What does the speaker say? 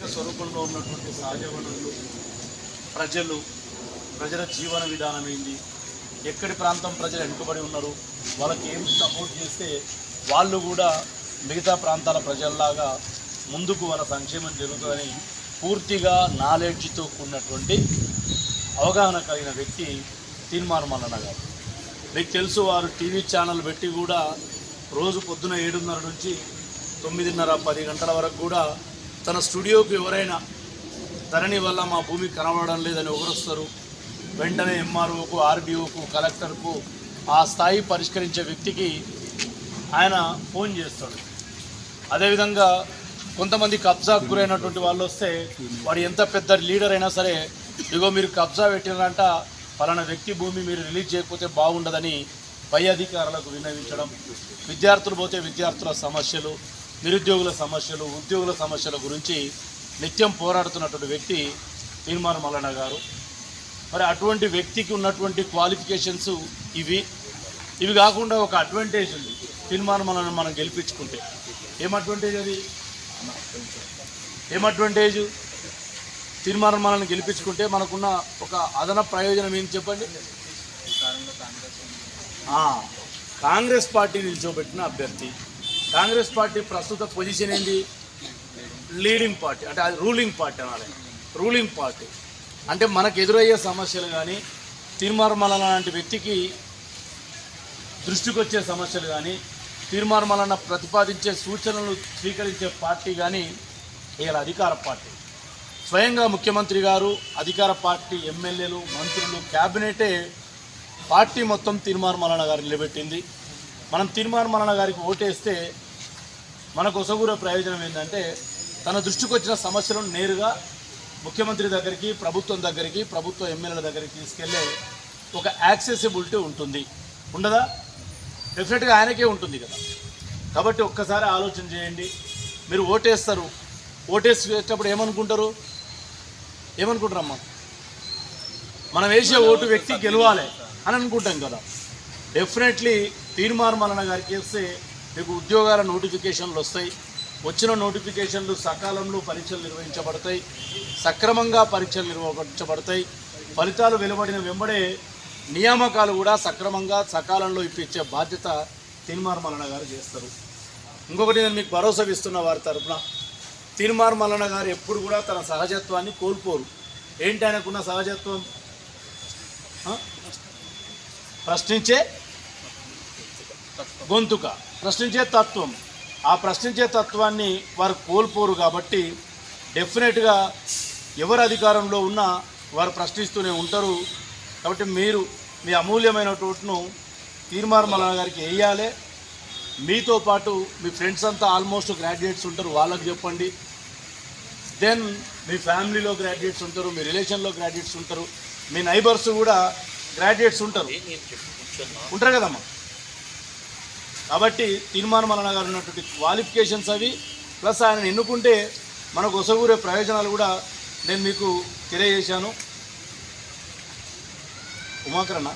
ప్రాకృతిక స్వరూపంలో ఉన్నటువంటి సహజ వనరులు ప్రజలు ప్రజల జీవన విధానం ఏంది? ఎక్కడి ప్రాంతం ప్రజలు వెనుకబడి ఉన్నారు? వాళ్ళకి ఏం సపోర్ట్ చేస్తే వాళ్ళు కూడా మిగతా ప్రాంతాల ప్రజల్లాగా ముందుకు వాళ్ళ సంక్షేమం జరుగుతుందని పూర్తిగా నాలెడ్జ్తో కూడినటువంటి అవగాహన కలిగిన వ్యక్తి తీర్మార్ మల్లన్న గారు. మీకు తెలుసు వారు టీవీ ఛానల్ పెట్టి కూడా రోజు పొద్దున ఏడున్నర నుంచి తొమ్మిదిన్నర పది గంటల వరకు కూడా తన స్టూడియోకి ఎవరైనా ధరణి వల్ల మా భూమి కనబడడం లేదని ఒకరొస్తారు. వెంటనే ఎంఆర్ఓకు ఆర్డీఓకు కలెక్టర్కు ఆ స్థాయి పరిష్కరించే వ్యక్తికి ఆయన ఫోన్ చేస్తాడు. అదేవిధంగా కొంతమంది కబ్జాకు గురైనటువంటి వాళ్ళు వస్తే వాడు ఎంత పెద్ద లీడర్ అయినా సరే ఇగో మీరు కబ్జా పెట్టినారంట పలానా వ్యక్తి భూమి మీరు రిలీజ్ చేయకపోతే బాగుండదని పై అధికారులకు విన్నవించడం విద్యార్థులు పోతే విద్యార్థుల సమస్యలు నిరుద్యోగుల సమస్యలు ఉద్యోగుల సమస్యల గురించి నిత్యం పోరాడుతున్నటువంటి వ్యక్తి తీర్మాన మల్లన్న గారు. మరి అటువంటి వ్యక్తికి ఉన్నటువంటి క్వాలిఫికేషన్స్ ఇవి. ఇవి కాకుండా ఒక అడ్వాంటేజ్ ఉంది తీర్మాన మనం మనం గెలిపించుకుంటే. ఏం అడ్వాంటేజ్ అది? ఏం అడ్వాంటేజ్? తీర్మానం గెలిపించుకుంటే మనకున్న ఒక అదన ప్రయోజనం ఏంటి చెప్పండి? కాంగ్రెస్ పార్టీ నిల్చోబెట్టిన అభ్యర్థి. కాంగ్రెస్ పార్టీ ప్రస్తుత పొజిషన్ ఏంటి లీడింగ్ పార్టీ అంటే అది రూలింగ్ పార్టీ అనాలి. Ruling party. అంటే మనకు ఎదురయ్యే సమస్యలు కానీ తీర్మార్మల లాంటి వ్యక్తికి దృష్టికి వచ్చే సమస్యలు కానీ తీర్మార్మలన ప్రతిపాదించే సూచనలు స్వీకరించే పార్టీ కానీ ఇలా అధికార పార్టీ. స్వయంగా ముఖ్యమంత్రి గారు అధికార పార్టీ ఎమ్మెల్యేలు మంత్రులు క్యాబినెటే పార్టీ మొత్తం తీర్మార్మలన గారు నిలబెట్టింది. మనం తీర్మార్మలన గారికి ఓటేస్తే మనకు ఒసగూరే ప్రయోజనం ఏంటంటే తన దృష్టికి వచ్చిన సమస్యలను నేరుగా ముఖ్యమంత్రి దగ్గరికి ప్రభుత్వం దగ్గరికి ప్రభుత్వ ఎమ్మెల్యేల దగ్గరికి తీసుకెళ్ళే ఒక యాక్సెసిబిలిటీ ఉంటుంది. ఉండదా? డెఫినెట్గా ఆయనకే ఉంటుంది కదా. కాబట్టి ఒక్కసారి ఆలోచన చేయండి. మీరు ఓటేస్తారు. ఓటేసేటప్పుడు ఏమనుకుంటారు? ఏమనుకుంటారమ్మా? మనం వేసే ఓటు వ్యక్తి గెలవాలి అని అనుకుంటాం కదా. డెఫినెట్లీ తీర్మార్మలన గారికి వేస్తే మీకు ఉద్యోగాల నోటిఫికేషన్లు వస్తాయి. వచ్చిన నోటిఫికేషన్లు సకాలంలో పరీక్షలు నిర్వహించబడతాయి. సక్రమంగా పరీక్షలు నిర్వహించబడతాయి. ఫలితాలు వెలువడిన వెంబడే నియామకాలు కూడా సక్రమంగా సకాలంలో ఇప్పించే బాధ్యత తీర్మార్మలన గారు చేస్తారు. ఇంకొకటి నేను మీకు భరోసా ఇస్తున్న వారి తరపున తీర్మార్ మల్లన్న గారు ఎప్పుడు కూడా తన సహజత్వాన్ని కోల్పోరు. ఏంటి ఆయనకున్న సహజత్వం? ప్రశ్నించే గొంతుక. ప్రశ్నించే తత్వం. ఆ ప్రశ్నించే తత్వాన్ని వారు కోల్పోరు కాబట్టి డెఫినెట్గా ఎవరు అధికారంలో ఉన్నా వారు ప్రశ్నిస్తూనే ఉంటారు. కాబట్టి మీరు మీ అమూల్యమైన ఓటును తీర్మార్ మల్లన్న గారికి వేయాలి. మీతో పాటు మీ ఫ్రెండ్స్ అంతా ఆల్మోస్ట్ గ్రాడ్యుయేట్స్ ఉంటారు. వాళ్ళకి చెప్పండి. దెన్ మీ ఫ్యామిలీలో గ్రాడ్యుయేట్స్ ఉంటారు. మీ రిలేషన్లో గ్రాడ్యుయేట్స్ ఉంటారు. మీ నైబర్స్ కూడా గ్రాడ్యుయేట్స్ ఉంటారు. ఉంటారు కదమ్మా? కాబట్టి తీర్మాన మల్లన్న గారు ఉన్నటువంటి క్వాలిఫికేషన్స్ అవి ప్లస్ ఆయన ఎన్నుకుంటే మనకు ఒసగూరే ప్రయోజనాలు కూడా నేను మీకు తెలియజేశాను. ఉమాకరణ.